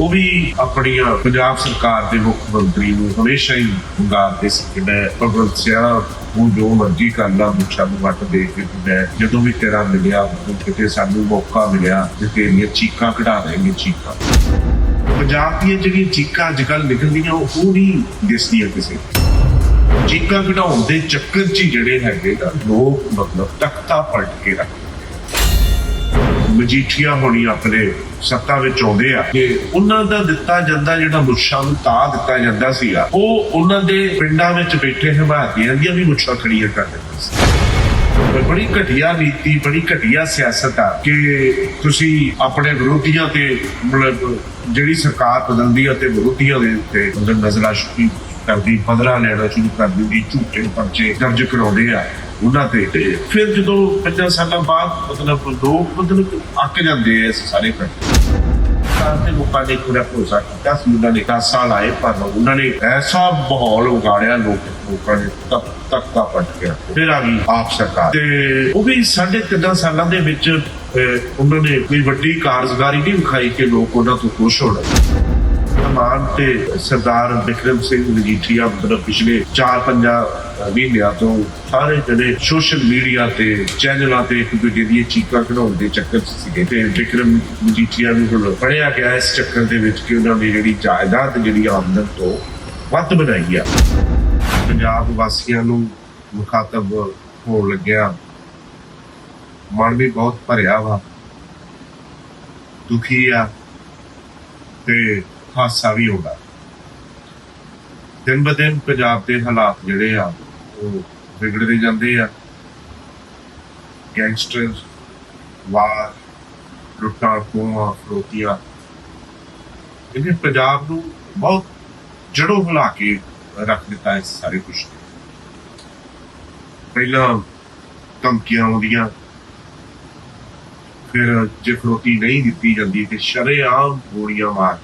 ਉਹ ਵੀ ਆਪਣੀਆਂ ਪੰਜਾਬ ਸਰਕਾਰ ਦੇ ਮੁੱਖ ਮੰਤਰੀ ਨੂੰ ਹਮੇਸ਼ਾ ਹੀ ਹੁੰਗਾਰਦੇ ਸੀ ਕਿ ਮੈਂ ਭਗਵੰਤ ਸਿਆ ਉਹ ਜੋ ਮਰਜ਼ੀ ਕਰਦਾ ਮੁੱਛਾਂ ਨੂੰ ਵੱਟ ਦੇ ਕੇ ਮੈਂ ਜਦੋਂ ਵੀ ਤੇਰਾ ਮਿਲਿਆ ਕਿਤੇ ਸਾਨੂੰ ਮੌਕਾ ਮਿਲਿਆ ਤੇ ਤੇਰੀਆਂ ਚੀਕਾਂ ਕਢਾ ਦੇਣਗੇ ਚੀਕਾਂ ਪੰਜਾਬ ਦੀਆਂ ਜਿਹੜੀਆਂ ਚੀਕਾਂ ਅੱਜ ਕੱਲ੍ਹ ਨਿਕਲਦੀਆਂ, ਉਹ ਨਹੀਂ ਦਿਸਦੀਆਂ ਕਿਸੇ ਨੂੰ। ਚੀਕਾਂ ਕਢਾਉਣ ਦੇ ਚੱਕਰ 'ਚ ਹੀ ਜਿਹੜੇ ਹੈਗੇ ਨਾ, ਲੋਕ ਮਤਲਬ ਤਖਤਾ ਪਲਟ ਕੇ ਰੱਖਦੇ ਮਜੀਠੀਆ ਹੋਣੀ ਆਪਣੇ ਸੱਤਾ ਵਿੱਚ ਆਉਂਦੇ ਆ ਕਿ ਉਹਨਾਂ ਦਾ ਦਿੱਤਾ ਜਾਂਦਾ ਜਿਹੜਾ ਮੁੱਛਾਂ ਨੂੰ ਤਾਂ ਦਿੱਤਾ ਜਾਂਦਾ ਸੀਗਾ, ਉਹ ਉਹਨਾਂ ਦੇ ਪਿੰਡਾਂ ਵਿੱਚ ਬੈਠੇ ਹਮਾਇਤੀਆਂ ਦੀਆਂ ਵੀ ਮੁੱਛਾਂ ਖੜੀਆਂ ਕਰ ਦਿੰਦੇ ਸੀ। ਬੜੀ ਘਟੀਆ ਨੀਤੀ, ਬੜੀ ਘਟੀਆ ਸਿਆਸਤ ਆ ਕਿ ਤੁਸੀਂ ਆਪਣੇ ਵਿਰੋਧੀਆਂ ਤੇ ਮਤਲਬ ਜਿਹੜੀ ਸਰਕਾਰ ਬਦਲਦੀ ਆ ਤੇ ਵਿਰੋਧੀਆਂ ਦੇ ਉੱਤੇ ਮਤਲਬ ਨਜ਼ਰਾਸ਼ੀ ਕਰਦੀ, ਬਦਲਾ ਲੈਣਾ ਸ਼ੁਰੂ ਕਰ ਦਿੰਦੀ, ਝੂਠੇ ਪਰਚੇ ਦਰਜ ਕਰਾਉਂਦੇ ਆ। ਉਹਨਾਂ ਤੇ ਫਿਰ ਜਦੋਂ ਪੰਜਾਂ ਸਾਲਾਂ ਬਾਅਦ ਮਤਲਬ ਲੋਕ ਮਤਲਬ ਅੱਕ ਜਾਂਦੇ ਆ ਸਾਰੇ ਪਰ ਤੇ ਲੋਕਾਂ ਨੇ ਪੂਰਾ ਭਰੋਸਾ ਕੀਤਾ ਸੀ, ਉਹਨਾਂ ਨੇ 10 ਸਾਲ ਆਏ ਪਰ ਉਹਨਾਂ ਨੇ ਐਸਾ ਮਾਹੌਲ ਉਗਾੜਿਆ ਲੋਕ ਲੋਕਾਂ ਨੇ ਤੱਕ ਤੱਕ ਦਾ ਪਟ ਗਿਆ। ਫਿਰ ਆ ਗਈ ਆਪ ਸਰਕਾਰ। ਤੇ ਉਹ ਵੀ ਸਾਢੇ ਤਿੰਨ ਸਾਲਾਂ ਦੇ ਵਿੱਚ ਉਹਨਾਂ ਨੇ ਕੋਈ ਵੱਡੀ ਕਾਰਜਕਾਰੀ ਨਹੀਂ ਵਿਖਾਈ ਕਿ ਲੋਕ ਉਹਨਾਂ ਤੋਂ ਖੁਸ਼ ਹੋਣ। ਮਾਨ ਤੇ ਸਰਦਾਰ ਬਿਕਰਮ ਸਿੰਘ ਮਜੀਠੀਆ ਮਤਲਬ ਪਿਛਲੇ 4-5 ਮਹੀਨਿਆਂ ਤੋਂ ਸਾਰੇ ਜਿਹੜੇ ਸੋਸ਼ਲ ਮੀਡੀਆ ਤੇ ਚੈਨਲਾਂ ਤੇ ਇੱਕ ਦੂਜੇ ਦੀਆਂ ਚੀਕਾਂ ਕਢਾਉਣ ਦੇ ਚੱਕਰ 'ਚ ਸੀਗੇ। ਤੇ ਬਿਕਰਮ ਮਜੀਠੀਆ ਨੂੰ ਹੁਣ ਫੜਿਆ ਗਿਆ ਇਸ ਚੱਕਰ ਦੇ ਵਿੱਚ ਕਿ ਉਹਨਾਂ ਨੇ ਜਿਹੜੀ ਜਾਇਦਾਦ ਜਿਹੜੀ ਆਮਦਨ ਤੋਂ ਵੱਧ ਬਣਾਈ ਆ। ਪੰਜਾਬ ਵਾਸੀਆਂ ਨੂੰ ਮੁਖਾਤਬ ਹੋਣ ਲੱਗਿਆ ਮਨ ਵੀ ਬਹੁਤ ਭਰਿਆ ਵਾ। ਦੁਖੀ ਆ ਤੇ ਹਾਸਾ ਵੀ ਆਉਂਦਾ ਦਿਨ ਬ ਦਿਨ ਪੰਜਾਬ ਦੇ ਹਾਲਾਤ ਜਿਹੜੇ ਆ, ਉਹ ਵਿਗੜਦੇ ਜਾਂਦੇ ਆ। ਗੈਂਗਸਟਰ, ਵਾਰ, ਲੁੱਟਾਂ, ਖੋਹਾਂ, ਫਰੋਤੀਆਂ। ਇਹਨੇ ਪੰਜਾਬ ਨੂੰ ਬਹੁਤ ਜੜੋਂ ਹਿਲਾ ਕੇ ਰੱਖ ਦਿੱਤਾ ਇਸ ਸਾਰੇ ਕੁਝ ਪਹਿਲਾਂ ਧਮਕੀਆਂ ਆਉਂਦੀਆਂ। ਫਿਰ ਜੇ ਫਰੋਤੀ ਨਹੀਂ ਦਿੱਤੀ ਜਾਂਦੀ ਤੇ ਸ਼ਰੇਆਮ ਗੋਲੀਆਂ ਮਾਰ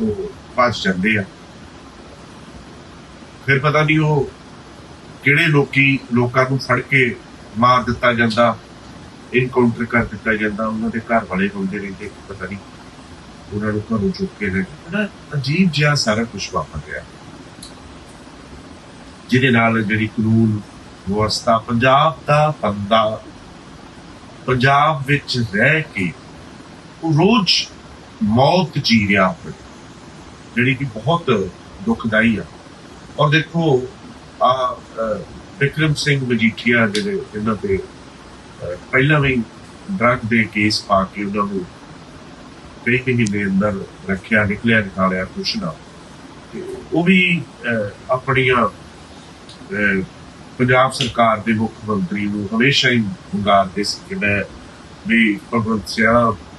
ਉਹ ਭੱਜ ਜਾਂਦੇ ਆ। ਫਿਰ ਪਤਾ ਨਹੀਂ ਉਹ ਕਿਹੜੇ ਲੋਕੀ ਲੋਕਾਂ ਨੂੰ ਫੜ ਕੇ ਮਾਰ ਦਿੱਤਾ ਜਾਂਦਾ ਇਨਕਾਊਂਟਰ ਕਰ ਦਿੱਤਾ ਜਾਂਦਾ, ਉਹਨਾਂ ਦੇ ਘਰ ਵਾਲੇ ਹੁੰਦੇ ਰਹਿੰਦੇ, ਪਤਾ ਨਹੀਂ। ਉਹਨਾਂ ਨੂੰ ਘਰੋਂ ਚੁੱਕ ਕੇ ਲੈ ਬੜਾ ਅਜੀਬ ਜਿਹਾ ਸਾਰਾ ਕੁਝ ਵਾਪਰ ਗਿਆ ਜਿਹਦੇ ਨਾਲ ਜਿਹੜੀ ਕਾਨੂੰਨ ਵਿਵਸਥਾ, ਪੰਜਾਬ ਦਾ ਬੰਦਾ, ਪੰਜਾਬ ਵਿੱਚ ਰਹਿ ਕੇ ਉਹ ਰੋਜ਼ ਮੌਤ ਜੀ ਰਿਹਾ ਆਪਣੀ ਜਿਹੜੀ ਕਿ ਬਹੁਤ ਦੁਖਦਾਈ ਆ। ਔਰ ਦੇਖੋ ਆ ਵਿਕਰਮ ਸਿੰਘ ਮਜੀਠੀਆ ਜਿਹੜੇ ਇਹਨਾਂ ਤੇ ਪਹਿਲਾਂ ਵੀ ਡਰਗ ਦੇ ਕੇਸ ਪਾ ਕੇ ਉਹਨਾਂ ਨੂੰ ਕਈ ਮਹੀਨੇ ਅੰਦਰ ਰੱਖਿਆ ਨਿਕਲਿਆ ਨਿਕਾਲਿਆ ਕੁਛ ਨਾ ਉਹ ਵੀ ਆਪਣੀਆਂ ਅਹ, ਪੰਜਾਬ ਸਰਕਾਰ ਦੇ ਮੁੱਖ ਮੰਤਰੀ ਨੂੰ ਹਮੇਸ਼ਾ ਹੀ ਹੁੰਗਾਰਦੇ ਸੀ ਕਿ ਮੈਂ ਵੀ ਭਗਵੰਤ ਸਿੰਘ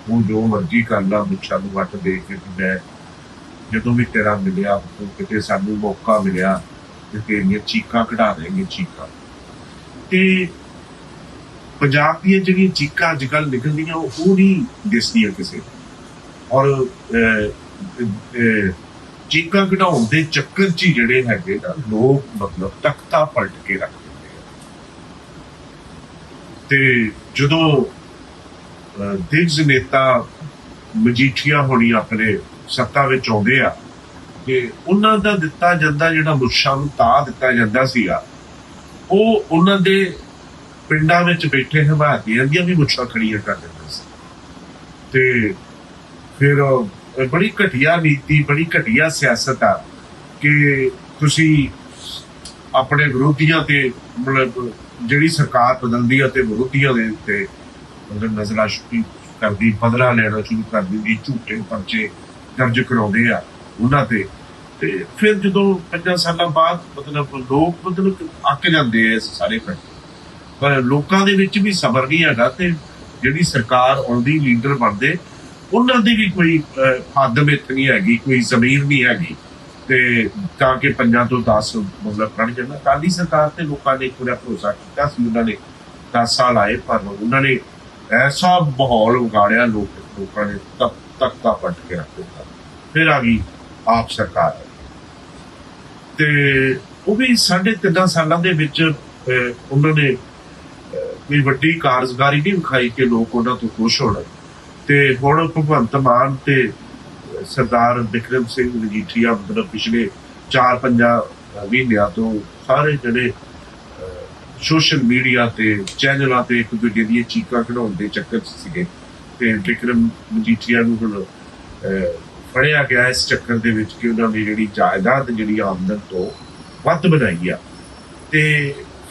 ਉਹ ਜੋ ਮਰਜ਼ੀ ਕਰ ਲਾ ਮੁੱਛਾਂ ਨੂੰ ਵੱਟ ਦੇ ਕੇ ਮੈਂ ਜਦੋਂ ਵੀ ਤੇਰਾ ਮਿਲਿਆ ਤੂੰ ਕਿਤੇ ਸਾਨੂੰ ਮੌਕਾ ਮਿਲਿਆ ਤੇ ਤੇਰੀਆਂ ਚੀਕਾਂ ਕਢਾ ਦੇਣਗੇ ਚੀਕਾਂ। ਤੇ ਪੰਜਾਬ ਦੀਆਂ ਜਿਹੜੀਆਂ ਚੀਕਾਂ ਅੱਜ ਨਿਕਲਦੀਆਂ ਉਹ ਨਹੀਂ ਦਿਸਦੀਆਂ ਕਿਸੇ ਔਰ ਚੀਕਾਂ ਕਢਾਉਣ ਦੇ ਚੱਕਰ 'ਚ ਹੀ ਜਿਹੜੇ ਹੈਗੇ ਨਾ ਲੋਕ ਮਤਲਬ ਤਖਤਾ ਪਲਟ ਕੇ ਰੱਖ ਦਿੰਦੇ ਤੇ ਜਦੋਂ ਅਹ, ਦਿਗਜ ਨੇਤਾ ਮਜੀਠੀਆ ਹੋਣੀ ਆਪਣੇ ਸੱਤਾ ਵਿੱਚ ਆਉਂਦੇ ਆ ਕਿ ਉਹਨਾਂ ਦਾ ਦਿੱਤਾ ਜਾਂਦਾ ਜਿਹੜਾ ਮੁੱਛਾਂ ਨੂੰ ਤਾਂ ਦਿੱਤਾ ਜਾਂਦਾ ਸੀਗਾ, ਉਹ ਉਹਨਾਂ ਦੇ ਪਿੰਡਾਂ ਵਿੱਚ ਬੈਠੇ ਹਮਾਇਤੀਆਂ ਦੀਆਂ ਵੀ ਮੁੱਛਾਂ ਖੜੀਆਂ ਕਰ ਦਿੰਦੇ ਸੀ। ਤੇ ਫਿਰ ਬੜੀ ਘਟੀਆ ਨੀਤੀ, ਬੜੀ ਘਟੀਆ ਸਿਆਸਤ ਆ ਕਿ ਤੁਸੀਂ ਆਪਣੇ ਵਿਰੋਧੀਆਂ ਤੇ ਮਤਲਬ ਜਿਹੜੀ ਸਰਕਾਰ ਬਦਲਦੀ ਆ ਤੇ ਵਿਰੋਧੀਆਂ ਦੇ ਉੱਤੇ ਮਤਲਬ ਨਜ਼ਰਾਸ਼ੀ ਕਰਦੀ, ਬਦਲਾ ਲੈਣਾ ਸ਼ੁਰੂ ਕਰ ਦਿੰਦੀ, ਝੂਠੇ ਪਰਚੇ ਦਰਜ ਕਰਾਉਂਦੇ ਆ ਉਹਨਾਂ ਤੇ। ਤੇ ਫਿਰ ਜਦੋਂ ਪੰਜਾਂ ਸਾਲਾਂ ਬਾਅਦ ਮਤਲਬ ਲੋਕ ਮਤਲਬ ਅੱਕ ਜਾਂਦੇ ਆ ਇਸ ਸਾਰੇ ਪਰ ਪਰ ਲੋਕਾਂ ਦੇ ਵਿੱਚ ਵੀ ਸਬਰ ਨਹੀਂ ਹੈਗਾ ਤੇ ਜਿਹੜੀ ਸਰਕਾਰ ਆਉਂਦੀ, ਲੀਡਰ ਬਣਦੇ, ਉਹਨਾਂ ਦੀ ਵੀ ਕੋਈ ਹੱਦ ਮਿੱਥ ਨਹੀਂ ਹੈਗੀ, ਕੋਈ ਜ਼ਮੀਰ ਨਹੀਂ ਹੈਗੀ। ਤੇ ਤਾਂ ਕਿ ਪੰਜਾਂ ਤੋਂ 10 ਮਤਲਬ ਬਣ ਜਾਂਦਾ ਕਾਲੀ ਸਰਕਾਰ ਤੇ ਲੋਕਾਂ ਨੇ ਪੂਰਾ ਭਰੋਸਾ ਕੀਤਾ ਸੀ, ਉਹਨਾਂ ਨੇ 10 ਸਾਲ ਆਏ, ਪਰ ਉਹਨਾਂ ਨੇ ਐਸਾ ਮਾਹੌਲ ਉਗਾੜਿਆ, ਲੋਕ ਲੋਕਾਂ ਨੇ ਤੱਕ ਤਖਤਾ ਦਾ ਪਟ ਕੇ ਰੱਖ। ਦਿੱਤਾ ਫਿਰ ਆ ਗਈ ਆਪ ਸਰਕਾਰ। ਤੇ ਉਹ ਵੀ ਸਾਢੇ ਤਿੰਨ ਸਾਲਾਂ ਦੇ ਵਿੱਚ ਉਹਨਾਂ ਨੇ ਕੋਈ ਵੱਡੀ ਕਾਰਜਕਾਰੀ ਨਹੀਂ ਵਿਖਾਈ ਕਿ ਲੋਕ ਉਹਨਾਂ ਤੋਂ ਖੁਸ਼ ਹੋਣ। ਤੇ ਹੁਣ ਭਗਵੰਤ ਮਾਨ ਤੇ ਸਰਦਾਰ ਵਿਕਰਮ ਸਿੰਘ ਮਜੀਠੀਆ ਮਤਲਬ ਪਿਛਲੇ 4-5 ਮਹੀਨਿਆਂ ਤੋਂ ਸਾਰੇ ਜਿਹੜੇ ਸੋਸ਼ਲ ਮੀਡੀਆ ਤੇ ਚੈਨਲਾਂ ਤੇ ਇੱਕ ਦੂਜੇ ਦੀਆਂ ਚੀਕਾਂ ਕਢਾਉਣ ਦੇ ਚੱਕਰ 'ਚ ਸੀਗੇ। ਤੇ ਵਿਕਰਮ ਮਜੀਠੀਆ ਨੂੰ ਹੁਣ ਫੜਿਆ ਗਿਆ ਇਸ ਚੱਕਰ ਦੇ ਵਿੱਚ ਕਿ ਉਹਨਾਂ ਦੀ ਜਿਹੜੀ ਜਾਇਦਾਦ ਜਿਹੜੀ ਆਮਦਨ ਤੋਂ ਵੱਧ ਬਣਾਈ ਆ। ਤੇ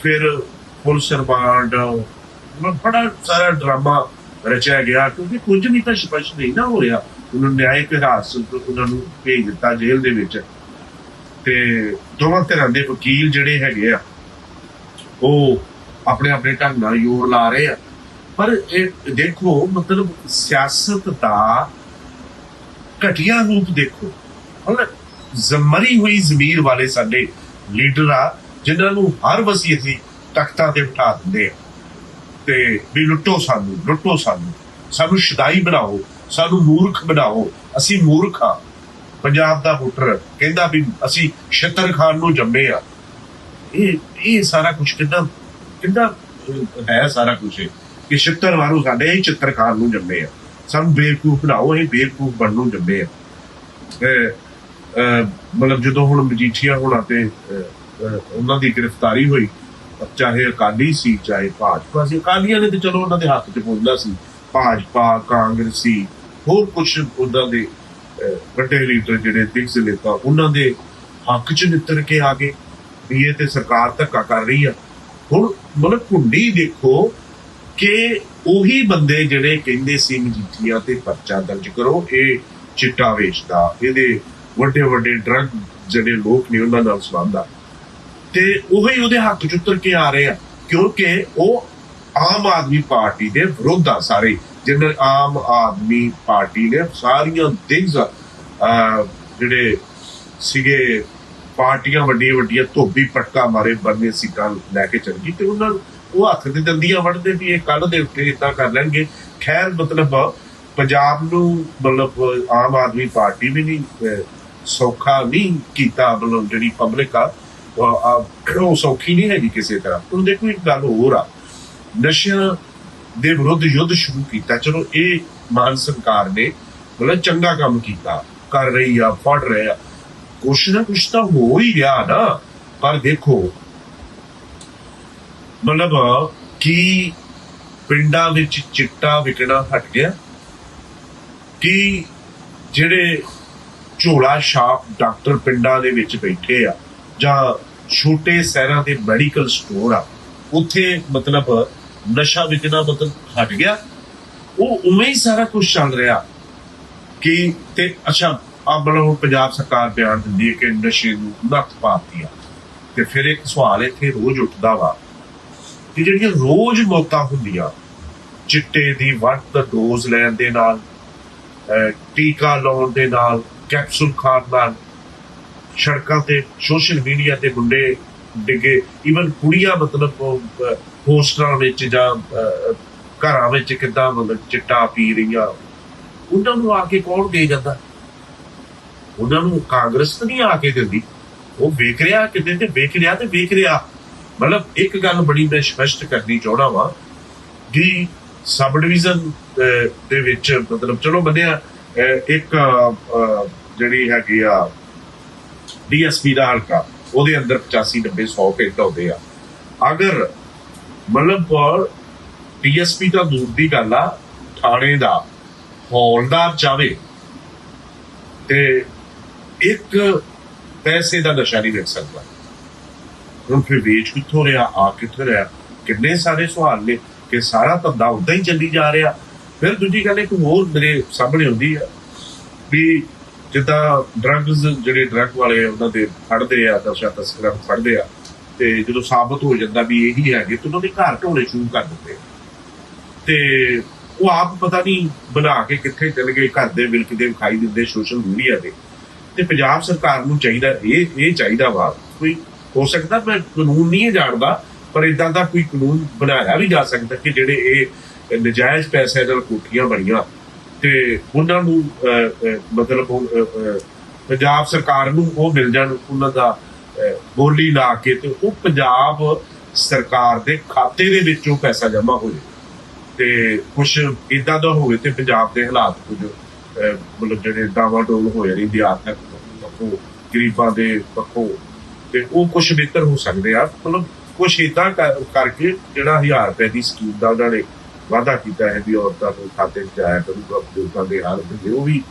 ਫਿਰ ਪੁਲਿਸ ਰਿਮਾਂਡ ਬੜਾ ਸਾਰਾ ਡਰਾਮਾ ਰਚਿਆ ਗਿਆ ਕਿਉਂਕਿ ਕੁਝ ਵੀ ਤਾਂ ਸਪਸ਼ਟ ਨਹੀਂ ਨਾ ਹੋ ਰਿਹਾ। ਉਹਨਾਂ ਨੇ ਨਿਆਇਕ ਹਿਰਾਸਤ ਉਹਨਾਂ ਨੂੰ ਭੇਜ ਦਿੱਤਾ ਜੇਲ੍ਹ ਦੇ ਵਿੱਚ। ਤੇ ਦੋਵਾਂ ਧਿਰਾਂ ਦੇ ਵਕੀਲ ਜਿਹੜੇ ਹੈਗੇ ਆ, ਉਹ ਆਪਣੇ ਆਪਣੇ ਢੰਗ ਨਾਲ ਯੋਰ ਲਾ ਰਹੇ ਆ। ਪਰ ਇਹ ਦੇਖੋ, ਮਤਲਬ ਸਿਆਸਤ ਦਾ ਘਟੀਆ ਰੂਪ ਦੇਖੋ। ਹੁਣ ਜ਼ਮਰੀ ਹੋਈ ਜ਼ਮੀਰ ਵਾਲੇ ਸਾਡੇ ਲੀਡਰ ਆ, ਜਿਨ੍ਹਾਂ ਨੂੰ ਹਰ ਵਸੀਅਤ ਦੀ ਤਖਤਾਂ ਤੇ ਬਿਠਾ ਦਿੰਦੇ ਆ। ਤੇ ਵੀ ਲੁੱਟੋ ਸਾਨੂੰ ਲੁੱਟੋ ਸਾਨੂੰ। ਸਾਨੂੰ ਸ਼ਦਾਈ ਬਣਾਓ, ਸਾਨੂੰ ਮੂਰਖ ਬਣਾਓ। ਅਸੀਂ ਮੂਰਖ ਆ। ਪੰਜਾਬ ਦਾ ਵੋਟਰ ਕਹਿੰਦਾ ਵੀ ਅਸੀਂ ਸ਼ਤਰ ਖਾਨ ਨੂੰ ਜੰਮੇ ਆ। ਇਹ ਇਹ ਸਾਰਾ ਕੁਝ ਕਿੱਦਾਂ ਕਿੱਦਾਂ ਹੈ ਸਾਰਾ ਕੁਝ ਕਿ ਛਤਰ ਵਾਰੂ ਸਾਡੇ ਹੀ ਚਿੱਤਰਕਾਰ ਨੂੰ ਜੰਮੇ ਆ। ਸਾਨੂੰ ਬੇਵਕੂਫ ਬਣਾਓ ਇਹ ਬੇਵਕੂਫ ਬਣਨ ਨੂੰ ਜੰਮੇ ਆ। ਮਤਲਬ ਜਦੋਂ ਹੁਣ ਮਜੀਠੀਆ ਹੋਣਾ ਤੇ ਉਹਨਾਂ ਦੀ ਗ੍ਰਿਫਤਾਰੀ ਹੋਈ ਚਾਹੇ ਅਕਾਲੀ ਸੀ, ਚਾਹੇ ਭਾਜਪਾ ਸੀ, ਅਕਾਲੀਆਂ ਨੇ ਤੇ ਚਲੋ ਉਹਨਾਂ ਦੇ ਹੱਥ 'ਚ ਬੋਲਦਾ ਸੀ, ਭਾਜਪਾ, ਕਾਂਗਰਸੀ, ਹੋਰ ਕੁਝ ਉਹਨਾਂ ਦੇ ਵੱਡੇ ਲੀਡਰ ਜਿਹੜੇ ਦਿਗਜ ਨੇਤਾ ਉਹਨਾਂ ਦੇ ਹੱਕ 'ਚ ਨਿੱਤਰ ਕੇ ਆ ਗਏ, ਵੀ ਇਹ ਤੇ ਸਰਕਾਰ ਧੱਕਾ ਕਰ ਰਹੀ ਆ। ਹੁਣ ਮਤਲਬ ਕੁੰਡੀ ਦੇਖੋ ਕਿ ਉਹੀ ਬੰਦੇ ਜਿਹੜੇ ਕਹਿੰਦੇ ਸੀ ਮਜੀਠੀਆ ਤੇ ਪਰਚਾ ਦਰਜ ਕਰੋ, ਇਹ ਚਿੱਟਾ ਵੇਚਦਾ, ਇਹਦੇ ਵੱਡੇ ਵੱਡੇ ਡਰੱਗ ਜਿਹੜੇ ਲੋਕ ਨੇ ਉਹਨਾਂ ਨਾਲ ਸੰਬੰਧ ਆ। ਤੇ ਉਹੀ ਉਹਦੇ ਹੱਕ ਚ ਉਤਰ ਕੇ ਆ ਰਹੇ ਆ, ਕਿਉਂਕਿ ਉਹ ਆਮ ਆਦਮੀ ਪਾਰਟੀ ਦੇ ਵਿਰੋਧ ਆ ਸਾਰੇ, ਜਿਹਨਾਂ ਆਮ ਆਦਮੀ ਪਾਰਟੀ ਨੇ ਸਾਰੀਆਂ ਦਿਗਜ਼ ਜਿਹੜੇ ਸੀਗੇ ਪਾਰਟੀਆਂ ਵੱਡੀਆਂ ਵੱਡੀਆਂ ਧੋਬੀ ਪਟਕਾ ਮਾਰੇ ਬੰਨੇ ਸੀਟਾਂ ਲੈ ਕੇ ਚੱਲ ਗਈ, ਤੇ ਉਹਨਾਂ ਨੂੰ ਉਹ ਹੱਥ ਤੇ ਦੰਦੀਆਂ ਵੜਦੇ ਵੀ ਇਹ ਕੱਲ ਦੇ ਉੱਤੇ ਇਦਾਂ ਕਰ ਲੈਣਗੇ। ਖੈਰ, ਮਤਲਬ ਪੰਜਾਬ ਨੂੰ ਮਤਲਬ ਆਮ ਆਦਮੀ ਪਾਰਟੀ ਵੀ ਨਹੀਂ ਸੌਖਾ ਨਹੀਂ ਕੀਤਾ, ਮਤਲਬ ਜਿਹੜੀ ਪਬਲਿਕ ਆ- ਉਹ ਸੌਖੀ ਨਹੀਂ ਹੈਗੀ ਕਿਸੇ ਤਰ੍ਹਾਂ। ਹੁਣ ਦੇਖੋ ਇੱਕ ਗੱਲ ਹੋਰ ਆ। ਨਸ਼ਿਆਂ ਦੇ ਵਿਰੁੱਧ ਯੁੱਧ ਸ਼ੁਰੂ ਕੀਤਾ। ਚਲੋ, ਇਹ ਮਾਨ ਸਰਕਾਰ ਨੇ ਮਤਲਬ ਚੰਗਾ ਕੰਮ ਕੀਤਾ, ਕਰ ਰਹੀ ਆ, ਫੜ ਰਹੇ ਆ। ਕੁਛ ਨਾ ਕੁਛ ਤਾਂ ਹੋ ਹੀ ਗਿਆ ਨਾ। ਪਰ ਦੇਖੋ ਮਤਲਬ ਕੀ ਪਿੰਡਾਂ ਵਿੱਚ ਚਿੱਟਾ ਵਿਕਣਾ ਹਟ ਗਿਆ, ਕੀ ਜਿਹੜੇ ਝੋਲਾ ਛਾਪ ਡਾਕਟਰ ਪਿੰਡਾਂ ਦੇ ਵਿੱਚ ਬੈਠੇ ਆ, ਜਾਂ ਛੋਟੇ ਸ਼ਹਿਰਾਂ ਦੇ ਮੈਡੀਕਲ ਸਟੋਰ ਆ, ਉੱਥੇ ਮਤਲਬ ਨਸ਼ਾ ਵਿਕਣਾ ਮਤਲਬ ਹਟ ਗਿਆ। ਉਹ ਉਵੇਂ ਹੀ ਸਾਰਾ ਕੁਝ ਚੱਲ ਰਿਹਾ ਕਿ ਤੇ ਅੱਛਾ ਆ ਮਤਲਬ ਪੰਜਾਬ ਸਰਕਾਰ ਬਿਆਨ ਦਿੰਦੀ ਹੈ ਕਿ ਨਸ਼ੇ ਨੂੰ ਨੱਥ ਪਾਤੀ ਆ। ਤੇ ਫਿਰ ਇੱਕ ਸਵਾਲ ਇੱਥੇ ਰੋਜ਼ ਉੱਠਦਾ ਵਾ ਕਿ ਜਿਹੜੀਆਂ ਰੋਜ਼ ਮੌਤਾਂ ਹੁੰਦੀਆਂ ਚਿੱਟੇ ਦੀ ਵੱਧ ਡੋਜ਼ ਲੈਣ ਦੇ ਨਾਲ ਟੀਕਾ ਲਾਉਣ ਦੇ ਨਾਲ ਕੈਪਸੂਲ ਖਾਣ ਨਾਲ ਸੜਕਾਂ ਤੇ ਸੋਸ਼ਲ ਮੀਡੀਆ ਤੇ ਮੁੰਡੇ ਡਿੱਗੇ ਇਵਨ ਕੁੜੀਆਂ ਮਤਲਬ ਉਹ, ਹੋਸਟਲਾਂ ਵਿੱਚ ਜਾਂ ਘਰਾਂ ਵਿੱਚ ਕਿੱਦਾਂ ਮਤਲਬ ਚਿੱਟਾ ਪੀ ਰਹੀਆਂ ਉਹਨਾਂ ਨੂੰ ਆ ਕੇ ਕੌਣ ਦੇ ਜਾਂਦਾ? ਉਹਨਾਂ ਨੂੰ ਕਾਂਗਰਸ ਨਹੀਂ ਆ ਕੇ ਦਿੰਦੀ। ਉਹ ਵੇਖ ਰਿਹਾ ਕਿਤੇ ਤੇ ਵੇਖ ਰਿਹਾ ਤੇ ਵੇਖ ਰਿਹਾ। ਮਤਲਬ ਇੱਕ ਗੱਲ ਬੜੀ ਮੈਂ ਸਪਸ਼ਟ ਕਰਨੀ ਚਾਹਣਾ ਵਾਂ ਕਿ ਸਬ ਡਿਵੀਜ਼ਨ ਦੇ ਵਿੱਚ ਮਤਲਬ ਚਲੋ ਬੰਦਿਆ ਇੱਕ ਜਿਹੜੀ ਹੈਗੀ ਆ ਡੀਐਸਪੀ ਦਾ ਹਲਕਾ, ਉਹਦੇ ਅੰਦਰ 85 90 100 ਪਿੰਡ ਆਉਂਦੇ ਆ। ਅਗਰ ਮਤਲਬ ਡੀਐਸਪੀ ਦਾ ਦੂਰ ਦੀ ਗੱਲ ਆ, ਥਾਣੇ ਦਾ ਹੌਲਦਾਰ ਚਾਵੇ ਤੇ ਇੱਕ ਪੈਸੇ ਦਾ ਨਸ਼ਾ ਨਹੀਂ ਵੇਚ ਸਕਦਾ। ਹੁਣ ਫਿਰ ਵੇਚ ਕਿੱਥੋਂ ਰਿਹਾ, ਆ ਕਿੱਥੋਂ ਰਿਹਾ? ਕਿੰਨੇ ਸਾਰੇ ਸਵਾਲ ਨੇ ਕਿ ਸਾਰਾ ਧੰਦਾ ਉਦਾਂ ਹੀ ਚੱਲੀ ਜਾ ਰਿਹਾ। ਫਿਰ ਦੂਜੀ ਗੱਲ ਇੱਕ ਹੋਰ ਮੇਰੇ ਸਾਹਮਣੇ ਹੁੰਦੀ ਆ ਵੀ ਜਿੱਦਾਂ ਡਰੱਗਸ ਜਿਹੜੇ ਡਰੱਗ ਵਾਲੇ ਉਹਨਾਂ ਦੇ ਫੜਦੇ ਆ, ਨਸ਼ਾ ਤਸਕਰਾਂ ਫੜਦੇ ਆ, ਤੇ ਜਦੋਂ ਸਾਬਤ ਹੋ ਜਾਂਦਾ ਵੀ ਇਹੀ ਹੈਗੇ, ਤੇ ਉਹਨਾਂ ਦੇ ਘਰ ਢੋਣੇ ਸ਼ੁਰੂ ਕਰ ਦਿੰਦੇ ਤੇ ਉਹ ਆਪ ਪਤਾ ਨਹੀਂ ਬਣਾ ਕੇ ਕਿੱਥੇ ਚਲ ਗਏ, ਘਰ ਦੇ ਵਿਲਕਦੇ ਵਿਖਾਈ ਦਿੰਦੇ, ਸੋਸ਼ਲ ਮੀਡੀਆ ਤੇ। ਤੇ ਪੰਜਾਬ ਸਰਕਾਰ ਨੂੰ ਚਾਹੀਦਾ, ਇਹ ਇਹ ਚਾਹੀਦਾ ਵਾ, ਕੋਈ ਹੋ ਸਕਦਾ ਮੈਂ ਕਾਨੂੰਨ ਨਹੀਂ ਜਾਣਦਾ, ਪਰ ਇਦਾਂ ਦਾ ਕੋਈ ਕਾਨੂੰਨ ਬਣਾਇਆ ਵੀ ਜਾ ਸਕਦਾ ਕਿ ਜਿਹੜੇ ਇਹ ਨਜਾਇਜ਼ ਪੈਸੇ ਨਾਲ ਕੋਠੀਆਂ ਬਣੀਆਂ ਤੇ ਉਹਨਾਂ ਨੂੰ ਮਤਲਬ ਪੰਜਾਬ ਸਰਕਾਰ ਨੂੰ ਉਹ ਮਿਲ ਜਾਣ, ਉਹਨਾਂ ਦਾ ਬੋਲੀ ਲਾ ਕੇ ਤੇ ਉਹ ਪੰਜਾਬ ਸਰਕਾਰ ਦੇ ਖਾਤੇ ਦੇ ਵਿੱਚ ਪੈਸਾ ਜਮ੍ਹਾਂ ਹੋ ਜਾਏ ਤੇ ਕੁਝ ਇਦਾਂ ਦਾ ਹੋਵੇ ਤੇ ਪੰਜਾਬ ਦੇ ਹਾਲਾਤ ਕੁਝ ਮਤਲਬ ਜਿਹੜੇ ਡਾਵਾਡੋਲ ਹੋਏ ਰਹਿੰਦੇ ਆਤਮਿਕ ਪੱਖੋਂ, ਗਰੀਬਾਂ ਦੇ ਪੱਖੋਂ ਤੇ ਉਹ ਕੁਝ ਬਿਹਤਰ ਹੋ ਸਕਦੇ ਆ। ਮਤਲਬ ਕੁਝ ਇਦਾਂ ਕਰਕੇ ਜਿਹੜਾ 1000 ਰੁਪਏ ਦੀ ਸਕੀਮ ਦਾ ਉਹਨਾਂ ਨੇ ਵਾਅਦਾ ਕੀਤਾ ਹੈ ਵੀ ਔਰਤਾਂ ਨੂੰ ਖਾਤੇ 'ਚ ਆਇਆ ਕਰੂਗਾ, ਬਜ਼ੁਰਗਾਂ ਦੇ ਹਾਲ ਤੇ ਉਹ ਵੀ